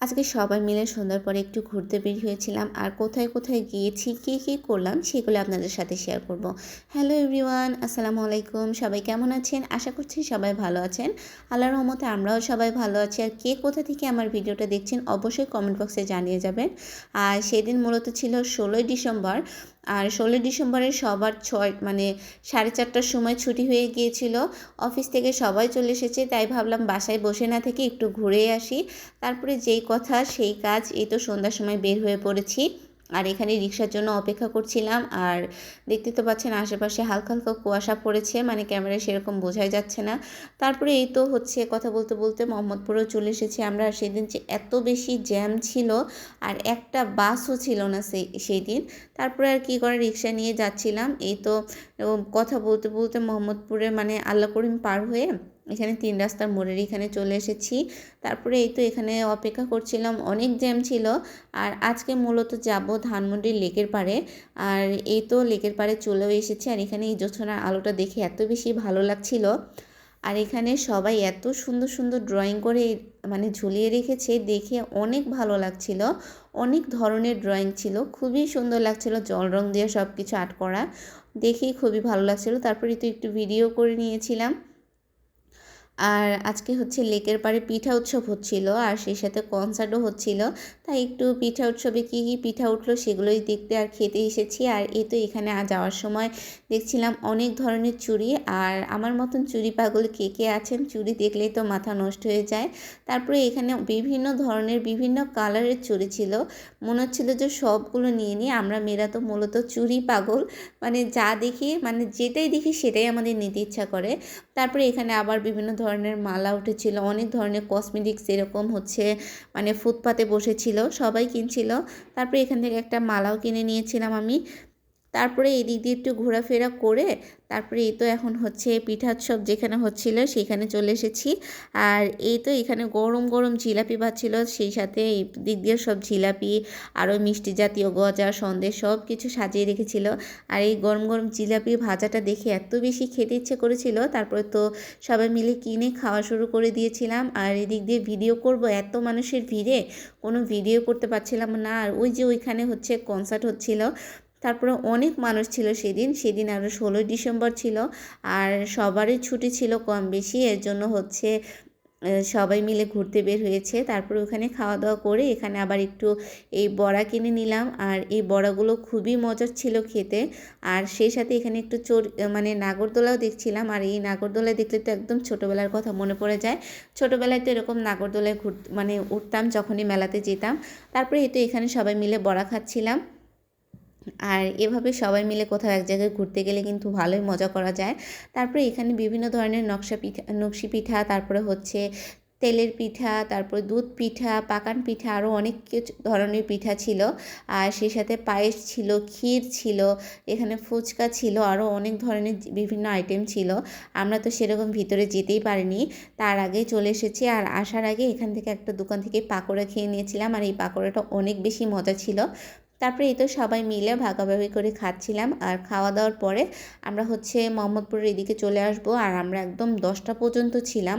আজকে সবাই মিলে সন্ধ্যার পরে একটু ঘুরতে বের হয়েছিলাম আর কোথায় কোথায় গিয়েছি, কী কী করলাম সেগুলো আপনাদের সাথে শেয়ার করব। হ্যালো এভরিওয়ান আসসালামু আলাইকুম, সবাই কেমন আছেন? আশা করছি সবাই ভালো আছেন। আল্লাহর রহমতে আমরাও সবাই ভালো আছি। আর কে কোথা থেকে আমার ভিডিওটা দেখছেন অবশ্যই কমেন্ট বক্সে জানিয়ে যাবেন। আর সেদিন মূলত ছিল ষোলোই ডিসেম্বর। আর ষোলোই ডিসেম্বরে সবার ছয় মানে সাড়ে চারটার সময় ছুটি হয়ে গিয়েছিল। অফিস থেকে সবাই চলে এসেছে, তাই ভাবলাম বাসায় বসে না থেকে একটু ঘুরে আসি। তারপরে যেই কথা, সেই কাজ, এই তো সন্ধ্যার সময় বের হয়ে পড়েছি। আর এখানে রিক্সার জন্য অপেক্ষা করছিলাম। আর দেখতে তো পাচ্ছেন আশেপাশে হালকা হালকা কুয়াশা পড়েছে মানে ক্যামেরায় সেরকম বোঝাই যাচ্ছে না। তারপরে এই তো হচ্ছে কথা বলতে বলতে মোহাম্মদপুরেও চলে এসেছি আমরা। সেদিন যে এত বেশি জ্যাম ছিল, আর একটা বাসও ছিল না সেই সেই দিন। তারপরে আর কি করে রিক্সা নিয়ে যাচ্ছিলাম। এই তো কথা বলতে বলতে মোহাম্মদপুরে মানে আল্লাহ করিম পার হয়ে এখানে তিন রাস্তার মোড়ের এখানে চলে এসেছি। তারপরে এই তো এখানে অপেক্ষা করছিলাম, অনেক জ্যাম ছিল। আর আজকে মূলত যাব ধানমন্ডির লেকের পাড়ে। আর এই তো লেকের পাড়ে চলেও এসেছি। আর এখানে এই জোছনার আলোটা দেখে এত বেশি ভালো লাগছিল। আর এখানে সবাই এত সুন্দর সুন্দর ড্রয়িং করে মানে ঝুলিয়ে রেখেছে, দেখে অনেক ভালো লাগছিল। অনেক ধরনের ড্রয়িং ছিল। খুবই সুন্দর লাগছিল জল রং দিয়ে সব কিছু আর্ট করা। দেখেই খুবই ভালো লাগছিল। তারপরে তো একটু ভিডিও করে নিয়েছিলাম। আর আজকে হচ্ছে লেকের পাড়ে পিঠা উৎসব হচ্ছিল আর সেই সাথে কনসার্টও হচ্ছিল। তাই একটু পিঠা উৎসবে কী কী পিঠা উঠল সেগুলোই দেখতে আর খেতে এসেছি। আর এ তো এখানে যাওয়ার সময় দেখছিলাম অনেক ধরনের চুড়ি আর আমার মতন চুড়ি পাগল কে কে আছেন চুড়ি দেখলেই তো মাথা নষ্ট হয়ে যায়। তারপরে এখানে বিভিন্ন ধরনের বিভিন্ন কালারের চুড়ি ছিল। মনে হচ্ছিল যে সবগুলো নিয়ে নিয়ে আমরা মেয়েরা তো মূলত চুড়ি পাগল। মানে যা দেখি মানে যেটাই দেখি সেটাই আমাদের নিতে ইচ্ছা করে। তারপরে এখানে আবার বিভিন্ন ধরনের মালা উঠেছিল, অনেক ধরনের কসমেটিক্স এরকম হচ্ছে মানে ফুটপাতে বসেছিল, সবাই কিনছিল। তারপরে এখান থেকে একটা মালাও কিনে নিয়েছিলাম আমি। তারপরে এদিক দিয়ে একটু ঘোরাফেরা করে তারপরে এই তো এখন হচ্ছে পিঠাৎসব যেখানে হচ্ছিল সেখানে চলে এসেছি। আর এই তো এখানে গরম গরম জিলাপি পাচ্ছিল, সেই সাথে এই দিক দিয়ে সব জিলাপি, আরও মিষ্টি জাতীয় গজা, সন্দেশ সব কিছু সাজিয়ে রেখেছিল। আর এই গরম গরম জিলাপি ভাজাটা দেখে এত বেশি খেতে ইচ্ছে করেছিল, তারপরে তো সবাই মিলে কিনে খাওয়া শুরু করে দিয়েছিলাম। আর এদিক দিয়ে ভিডিও করব, এত মানুষের ভিড়ে কোনো ভিডিও করতে পারছিলাম না। আর ওই যে ওইখানে হচ্ছে কনসার্ট হচ্ছিল তারপরে অনেক মানুষ ছিল সেদিন। সেদিন আরও ষোলোই ডিসেম্বর ছিল আর সবারই ছুটি ছিল কম বেশি। এর জন্য হচ্ছে সবাই মিলে ঘুরতে বের হয়েছে। তারপরে ওখানে খাওয়া দাওয়া করে এখানে আবার একটু এই বড়া কিনে নিলাম। আর এই বড়াগুলো খুবই মজার ছিল খেতে। আর সেই সাথে এখানে একটু চোর মানে নাগরদোলাও দেখছিলাম। আর এই নাগরদোলায় দেখলে তো একদম ছোটোবেলার কথা মনে পড়ে যায়। ছোটোবেলায় তো এরকম নাগরদোলায় ঘুর মানে উঠতাম যখনই মেলাতে যেতাম। তারপরে এই তো এখানে সবাই মিলে বড়া খাচ্ছিলাম। আর এভাবে সবাই মিলে কোথাও এক জায়গায় ঘুরতে গেলে কিন্তু ভালোই মজা করা যায়। তারপরে এখানে বিভিন্ন ধরনের নকশা পিঠা, নকশি পিঠা, তারপরে হচ্ছে তেলের পিঠা, তারপর দুধ পিঠা, পাকান পিঠা আরও অনেক কিছু ধরনের পিঠা ছিল। আর সেই সাথে পায়েস ছিল, ক্ষীর ছিল, এখানে ফুচকা ছিল আরও অনেক ধরনের বিভিন্ন আইটেম ছিল। আমরা তো সেরকম ভিতরে যেতেই পারিনি। তার আগে চলে এসেছি আর আসার আগে এখান থেকে একটা দোকান থেকে পাকোড়া খেয়ে নিয়েছিলাম। আর এই পাকোড়াটা অনেক বেশি মজা ছিল। তারপরে এই তো সবাই মিলে ভাগাভাগি করে খাচ্ছিলাম। আর খাওয়া দাওয়ার পরে আমরা হচ্ছে মোহাম্মদপুরের এদিকে চলে আসব আর আমরা একদম দশটা পর্যন্ত ছিলাম।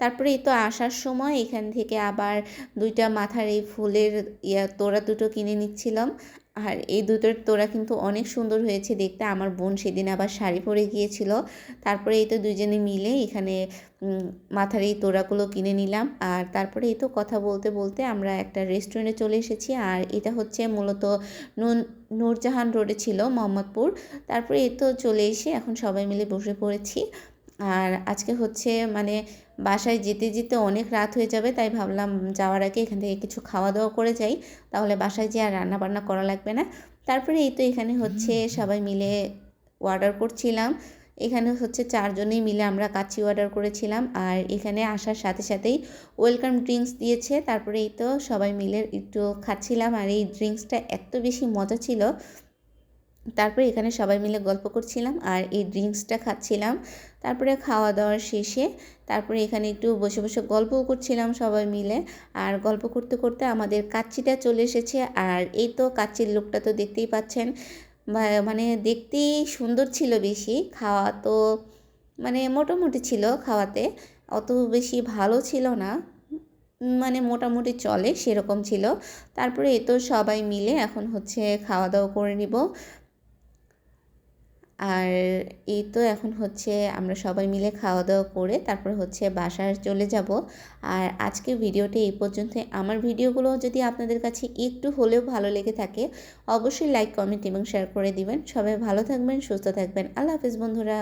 তারপরে এই তো আসার সময় এখান থেকে আবার দুইটা মাথার এই ফুলের ইয়া তোড়া দুটো কিনে নিচ্ছিলাম। আর এই দুটোর তোড়া কিন্তু অনেক সুন্দর হয়েছে দেখতে। আমার বোন সেদিন আবার শাড়ি পরে গিয়েছিল। তারপরে এই তো দুজনে মিলে এখানে মাথার এই তোড়াগুলো কিনে নিলাম। আর তারপরে এই তো কথা বলতে বলতে আমরা একটা রেস্টুরেন্টে চলে এসেছি। আর এটা হচ্ছে মূলত নুন, নূরজাহান রোডে ছিল মোহাম্মদপুর। তারপরে এই তো চলে এসে এখন সবাই মিলে বসে পড়েছি। আর আজকে হচ্ছে মানে বাসায় যেতে যেতে অনেক রাত হয়ে যাবে তাই ভাবলাম যাওয়ার আগে এখান থেকে কিছু খাওয়া দাওয়া করে যাই। তাহলে বাসায় যেয়ে আর রান্না বান্না করা লাগবে না। তারপরে এই তো এখানে হচ্ছে সবাই মিলে অর্ডার করছিলাম। এখানে হচ্ছে চারজনেই মিলে আমরা কাচ্চি অর্ডার করেছিলাম। আর এখানে আসার সাথে সাথেই ওয়েলকাম ড্রিঙ্কস দিয়েছে। তারপরে এই তো সবাই মিলে একটু খাচ্ছিলাম। আর এই ড্রিঙ্কসটা এত বেশি মজা ছিল তারপরে এখানে সবাই মিলে গল্প করছিলাম আর এই ড্রিঙ্কসটা খাচ্ছিলাম। তারপরে খাওয়া দাওয়ার শেষে তারপরে এখানে একটু বসে বসে গল্পও করছিলাম সবাই মিলে। আর গল্প করতে করতে আমাদের কাচ্চিটা চলে এসেছে আর এই তো কাচ্চির লোকটা তো দেখতেই পাচ্ছেন। মানে দেখতেই সুন্দর ছিল বেশি। খাওয়া তো মানে মোটামুটি ছিল খাওয়াতে। অত বেশি ভালো ছিল না। মানে মোটামুটি চলে, সেরকম ছিল। তারপরে এ তো সবাই মিলে এখন হচ্ছে খাওয়া দাওয়া করে নিব। আর এই তো এখন হচ্ছে আমরা সবাই মিলে খাওয়া দাওয়া করে তারপর হচ্ছে বাসায় চলে যাব। আর আজকে ভিডিওটি এই পর্যন্ত আমার ভিডিওগুলো যদি আপনাদের কাছে একটু হলেও ভালো লেগে থাকে, অবশ্যই লাইক কমেন্ট এবং শেয়ার করে দিবেন। সবাই ভালো থাকবেন, সুস্থ থাকবেন। আল্লাহ হাফিজ বন্ধুরা।